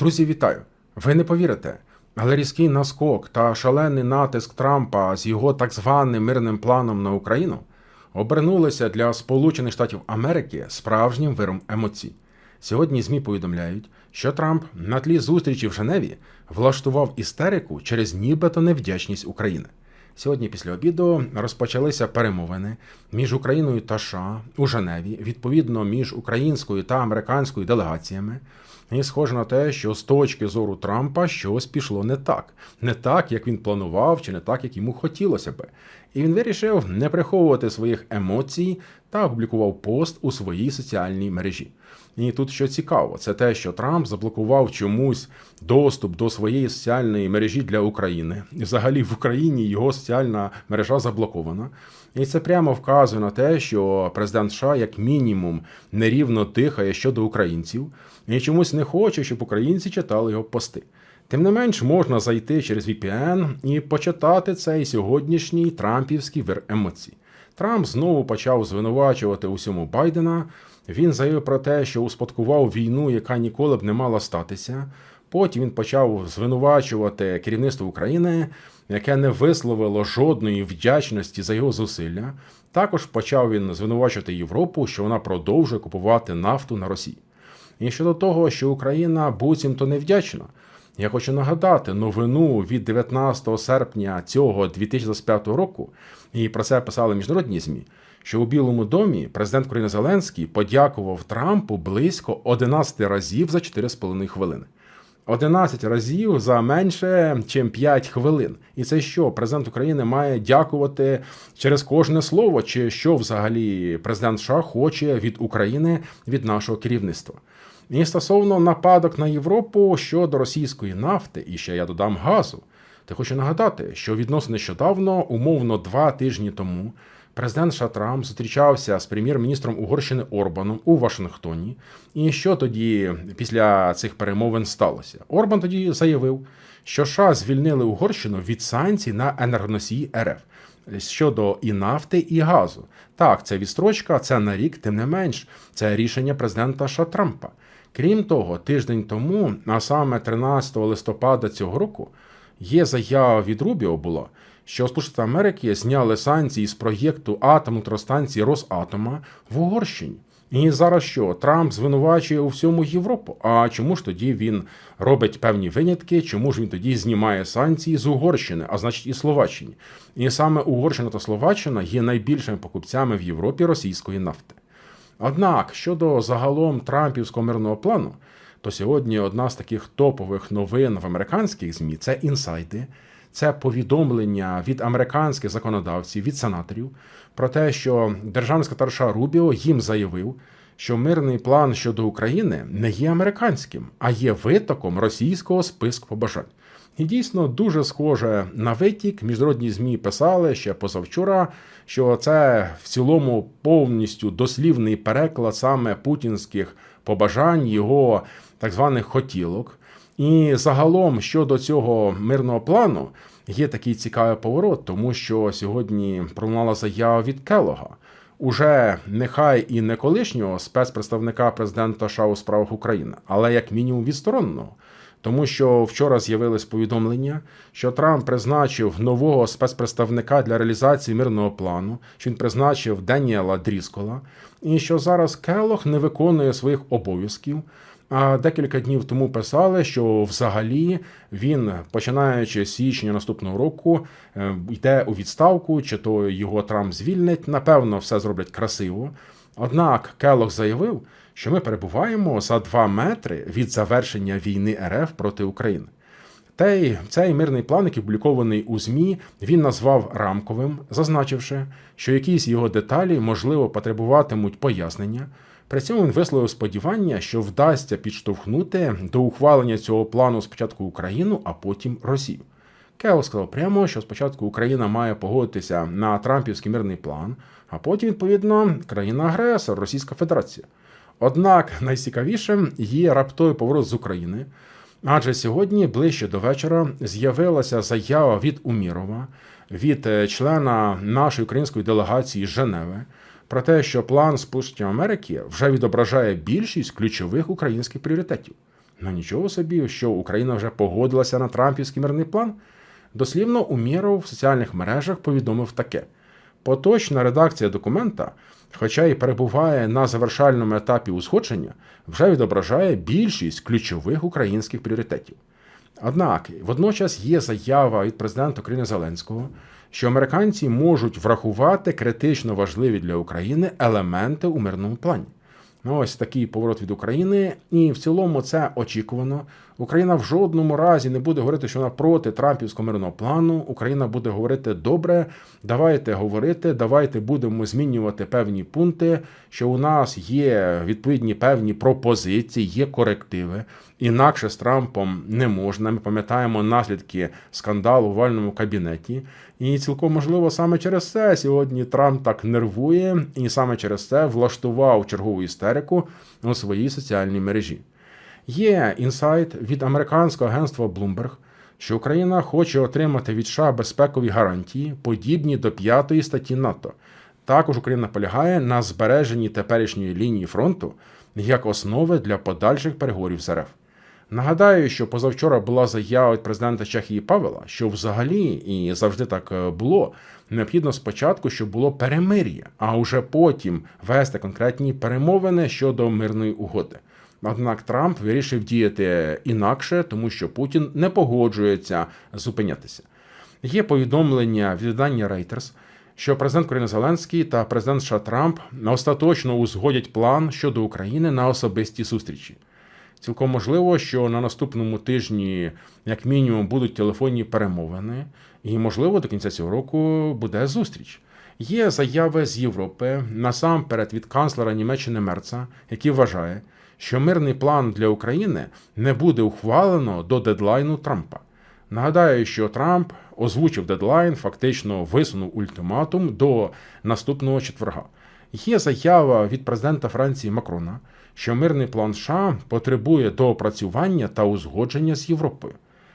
Друзі, вітаю! Ви не повірите, але різкий наскок та шалений натиск Трампа з його так званим мирним планом на Україну обернулися для Сполучених Штатів Америки справжнім виром емоцій. Сьогодні ЗМІ повідомляють, що Трамп на тлі зустрічі в Женеві влаштував істерику через нібито невдячність України. Сьогодні після обіду розпочалися перемовини між Україною та США у Женеві, відповідно між українською та американською делегаціями. І схоже на те, що з точки зору Трампа щось пішло не так, не так, як він планував, чи не так, як йому хотілося би. І він вирішив не приховувати своїх емоцій та опублікував пост у своїй соціальній мережі. І тут що цікаво, це те, що Трамп заблокував чомусь доступ до своєї соціальної мережі для України. І взагалі в Україні його соціальна мережа заблокована. І це прямо вказує на те, що президент США як мінімум нерівно дихає щодо українців і чомусь не хоче, щоб українці читали його пости. Тим не менш, можна зайти через VPN і почитати цей сьогоднішній трампівський вир емоцій. Трамп знову почав звинувачувати усьому Байдена. Він заявив про те, що успадкував війну, яка ніколи б не мала статися. Потім він почав звинувачувати керівництво України, яке не висловило жодної вдячності за його зусилля. Також почав він звинувачувати Європу, що вона продовжує купувати нафту на Росії. І щодо того, що Україна буцімто невдячна, я хочу нагадати новину від 19 серпня цього 2025 року, і про це писали міжнародні змі. Що у Білому домі президент України Зеленський подякував Трампу близько 11 разів за 4,5 хвилини. 11 разів за менше, ніж 5 хвилин. І це що? Президент України має дякувати через кожне слово, чи що взагалі президент США хоче від України від нашого керівництва. І стосовно нападок на Європу щодо російської нафти, і ще я додам газу, то хочу нагадати, що відносно нещодавно, умовно два тижні тому, президент США Трамп зустрічався з прем'єр-міністром Угорщини Орбаном у Вашингтоні. І що тоді після цих перемовин сталося? Орбан тоді заявив, що США звільнили Угорщину від санкцій на енергоносії РФ. Щодо і нафти, і газу. Так, це відстрочка, це на рік, тим не менш, це рішення президента США Трампа. Крім того, тиждень тому, а саме 13 листопада цього року, є заява від Рубіо була, що Сполучені Америки зняли санкції з проєкту атомної електростанції Росатома в Угорщині. І зараз що Трамп звинувачує у всьому Європу. А чому ж тоді він робить певні винятки? Чому ж він тоді знімає санкції з Угорщини, а значить і Словаччині? І саме Угорщина та Словаччина є найбільшими покупцями в Європі російської нафти. Однак щодо загалом Трампівського мирного плану, то сьогодні одна з таких топових новин в американських ЗМІ це інсайти, це повідомлення від американських законодавців, від сенаторів про те, що державний секретар США Рубіо їм заявив, що мирний план щодо України не є американським, а є витоком російського списку побажань. І дійсно дуже схоже на витік. Міжнародні змі писали ще позавчора, що це в цілому повністю дослівний переклад саме путінських побажань, його так званих хотілок. І загалом щодо цього мирного плану є такий цікавий поворот, тому що сьогодні пролунала заява від Келога. Уже нехай і не колишнього спецпредставника президента США у справах України, але як мінімум відстороненого. Тому що вчора з'явилось повідомлення, що Трамп призначив нового спецпредставника для реалізації мирного плану, що він призначив Деніела Дріскола, і що зараз Келох не виконує своїх обов'язків. А декілька днів тому писали, що взагалі він, починаючи з січня наступного року, е, йде у відставку, чи то його Трамп звільнить. Напевно, все зроблять красиво. Однак Келох заявив, що ми перебуваємо за два метри від завершення війни РФ проти України. Той, цей мирний план, який опублікований у ЗМІ, він назвав рамковим, зазначивши, що якісь його деталі, можливо, потребуватимуть пояснення. При цьому він висловив сподівання, що вдасться підштовхнути до ухвалення цього плану спочатку Україну, а потім Росію. Кео сказав прямо, що спочатку Україна має погодитися на Трампівський мирний план, а потім, відповідно, країна-агресор Російська Федерація. Однак найцікавішим є раптовий поворот з України. Адже сьогодні, ближче до вечора, з'явилася заява від Умірова, від е, члена нашої української делегації Женеви, про те, що план Сполучених Америки вже відображає більшість ключових українських пріоритетів. Ну нічого собі, що Україна вже погодилася на Трампівський мирний план. Дослівно Умєров в соціальних мережах повідомив таке: поточна редакція документа, хоча й перебуває на завершальному етапі узгодження, вже відображає більшість ключових українських пріоритетів. Однак водночас є заява від президента України Зеленського, що американці можуть врахувати критично важливі для України елементи у мирному плані. Ну, ось такий поворот від України, і в цілому це очікувано. Україна в жодному разі не буде говорити, що вона проти Трампівського мирного плану. Україна буде говорити добре. Давайте говорити, давайте будемо змінювати певні пункти. Що у нас є відповідні певні пропозиції, є корективи. Інакше з Трампом не можна. Ми пам'ятаємо наслідки скандалу в вальному кабінеті. І цілком можливо саме через це сьогодні Трамп так нервує, і саме через це влаштував чергову істерику у своїй соціальній мережі. Є інсайт від американського агентства Bloomberg, що Україна хоче отримати від США безпекові гарантії, подібні до п'ятої статті НАТО. Також Україна полягає на збереженні теперішньої лінії фронту як основи для подальших переговорів з РФ. Нагадаю, що позавчора була заява від президента Чехії Павела, що взагалі і завжди так е, було. Необхідно спочатку, щоб було перемир'я, а вже потім вести конкретні перемовини щодо мирної угоди. Однак Трамп вирішив діяти інакше, тому що Путін не погоджується зупинятися. Є повідомлення від видання Reuters, що президент України Зеленський та президент США Трамп остаточно узгодять план щодо України на особисті зустрічі. Цілком можливо, що на наступному тижні, як мінімум, будуть телефонні перемовини, і, можливо, до кінця цього року буде зустріч. Є заяви з Європи насамперед від канцлера Німеччини Мерца, який вважає, що мирний план для України не буде ухвалено до дедлайну Трампа. Нагадаю, що Трамп озвучив дедлайн, фактично висунув ультиматум до наступного четверга. Є заява від президента Франції Макрона, що мирний план США потребує доопрацювання та узгодження з Європою.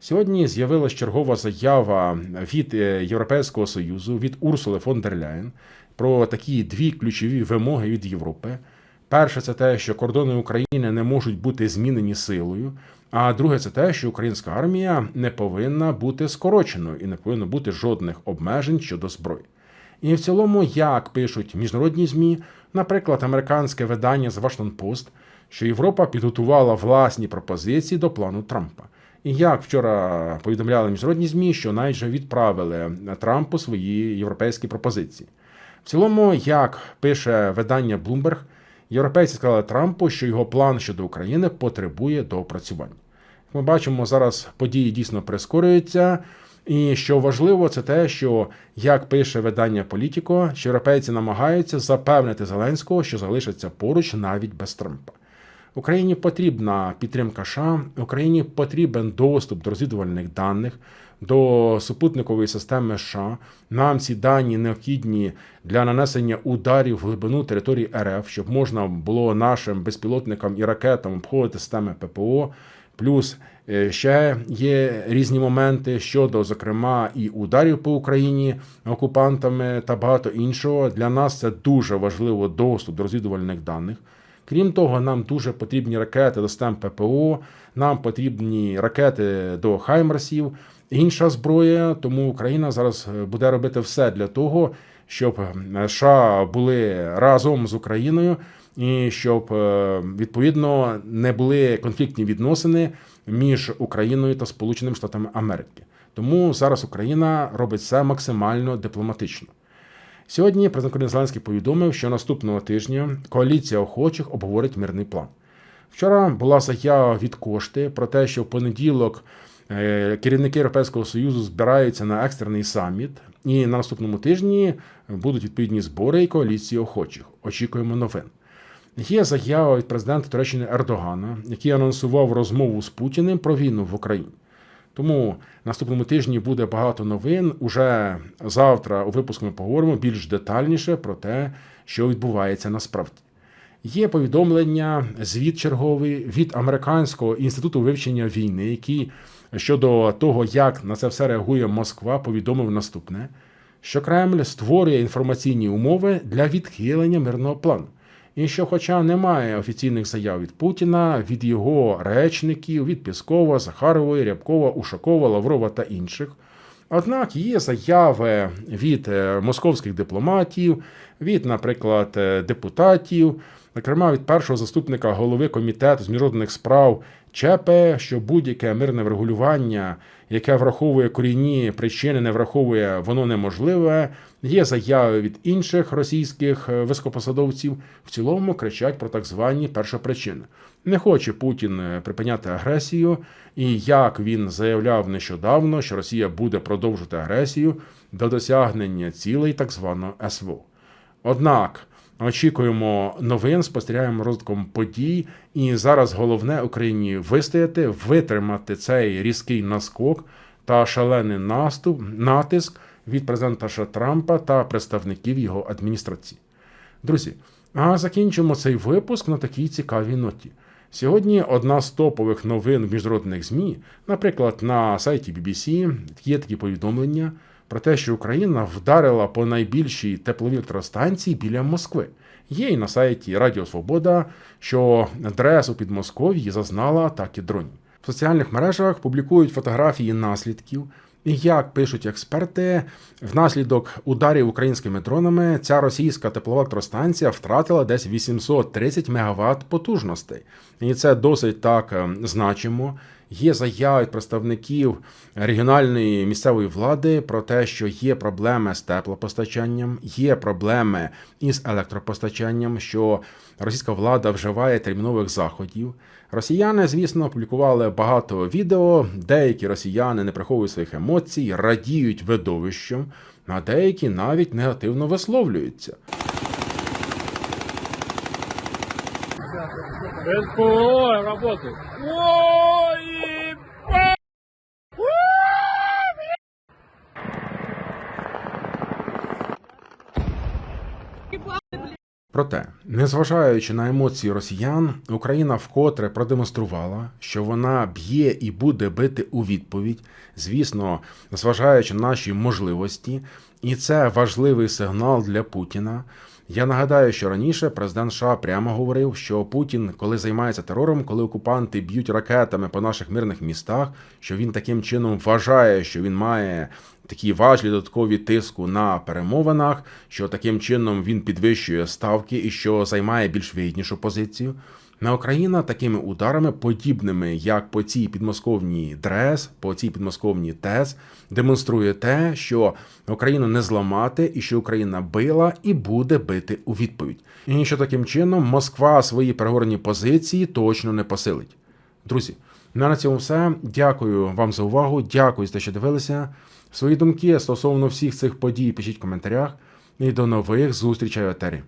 Сьогодні з'явилась чергова заява від е, Європейського союзу від Урсули фон дер Ляєн про такі дві ключові вимоги від Європи. Перше, це те, що кордони України не можуть бути змінені силою. А друге, це те, що українська армія не повинна бути скороченою і не повинно бути жодних обмежень щодо зброї. І в цілому, як пишуть міжнародні змі, наприклад, американське видання The Washington Post, що Європа підготувала власні пропозиції до плану Трампа. І як вчора повідомляли міжнародні змі, що навіть вже відправили Трампу свої європейські пропозиції. В цілому, як пише видання Bloomberg, європейці сказали Трампу, що його план щодо України потребує доопрацювання. Ми бачимо, зараз події дійсно прискорюються. І що важливо, це те, що як пише видання Політіко, що європейці намагаються запевнити Зеленського, що залишаться поруч навіть без Трампа. Україні потрібна підтримка США, Україні потрібен доступ до розвідувальних даних, до супутникової системи США. Нам ці дані необхідні для нанесення ударів в глибину території РФ, щоб можна було нашим безпілотникам і ракетам обходити системи ППО. Плюс е, ще є різні моменти щодо, зокрема, і ударів по Україні окупантами та багато іншого. Для нас це дуже важливо доступ до розвідувальних даних. Крім того, нам дуже потрібні ракети до систем ППО, нам потрібні ракети до Хаймерсів, інша зброя. Тому Україна зараз е, буде робити все для того, щоб е, США були разом з Україною і щоб е, відповідно не були конфліктні відносини між Україною та Сполученими Штатами Америки. Тому зараз Україна робить все максимально дипломатично. Сьогодні президент Зеленський повідомив, що наступного тижня коаліція охочих обговорить мирний план. Вчора була заява від кошти про те, що в понеділок е, керівники Європейського Союзу збираються на екстрений саміт, і на наступному тижні будуть відповідні збори і коаліції охочих. Очікуємо новин. Є заява від президента Туреччини Ердогана, який анонсував розмову з Путіним про війну в Україні. Тому наступному тижні буде багато новин. Уже завтра у випуску ми поговоримо більш детальніше про те, що відбувається насправді. Є повідомлення, звіт черговий від Американського інституту вивчення війни, який щодо того, як на це все реагує Москва, повідомив наступне: що Кремль створює інформаційні умови для відхилення мирного плану. І що, хоча немає офіційних заяв від Путіна, від його речників, від Піскова, Захарової, Рябкова, Ушакова, Лаврова та інших. Однак є заяви від е, московських дипломатів, від, наприклад, е, депутатів, зокрема від першого заступника голови комітету з міжнародних справ ЧЕПЕ, що будь-яке мирне врегулювання, яке враховує корінні причини, не враховує, воно неможливе. Є заяви від інших російських е, високопосадовців, в цілому кричать про так звані першопричини. Не хоче Путін е, припиняти агресію, і як він заявляв нещодавно, що Росія буде продовжувати агресію до досягнення цілей так званого СВО. Однак очікуємо новин, спостерігаємо розвитком подій, і зараз головне Україні вистояти, витримати цей різкий наскок та шалений наступ, натиск від президента Трампа та представників його адміністрації. Друзі, а закінчимо цей випуск на такій цікавій ноті. Сьогодні одна з топових новин міжнародних ЗМІ, наприклад, на сайті BBC є такі повідомлення про те, що Україна вдарила по найбільшій тепловій електростанції біля Москви. Є і на сайті Радіо Свобода, що ДРЕС у Підмосков'ї зазнала атаки дронів. В соціальних мережах публікують фотографії наслідків. І як пишуть експерти, внаслідок ударів українськими дронами ця російська теплова електростанція втратила десь 830 МВт потужностей. І це досить так е, значимо. Є заяви представників регіональної місцевої влади про те, що є проблеми з теплопостачанням, є проблеми із електропостачанням, що російська влада вживає термінових заходів. Росіяни, звісно, опублікували багато відео. Деякі росіяни не приховують своїх емоцій, радіють видовищем, а деякі навіть негативно висловлюються. СПО работает. Ой, Проте, незважаючи на емоції росіян, Україна вкотре продемонструвала, що вона б'є і буде бити у відповідь, звісно, зважаючи на наші можливості, і це важливий сигнал для Путіна. Я нагадаю, що раніше президент США прямо говорив, що Путін, коли займається терором, коли окупанти б'ють ракетами по наших мирних містах, що він таким чином вважає, що він має такі важлі додаткові тиску на перемовинах, що таким чином він підвищує ставки і що займає більш вигіднішу позицію. На Україна такими ударами, подібними як по цій підмосковній ДРЕС, по цій підмосковній ТЕС, демонструє те, що Україну не зламати, і що Україна била і буде бити у відповідь. І що таким чином Москва свої переговорні позиції точно не посилить. Друзі, ну, на цьому все. Дякую вам за увагу. Дякую за те, що дивилися. Свої думки стосовно всіх цих подій пишіть в коментарях. І до нових зустрічей в етері.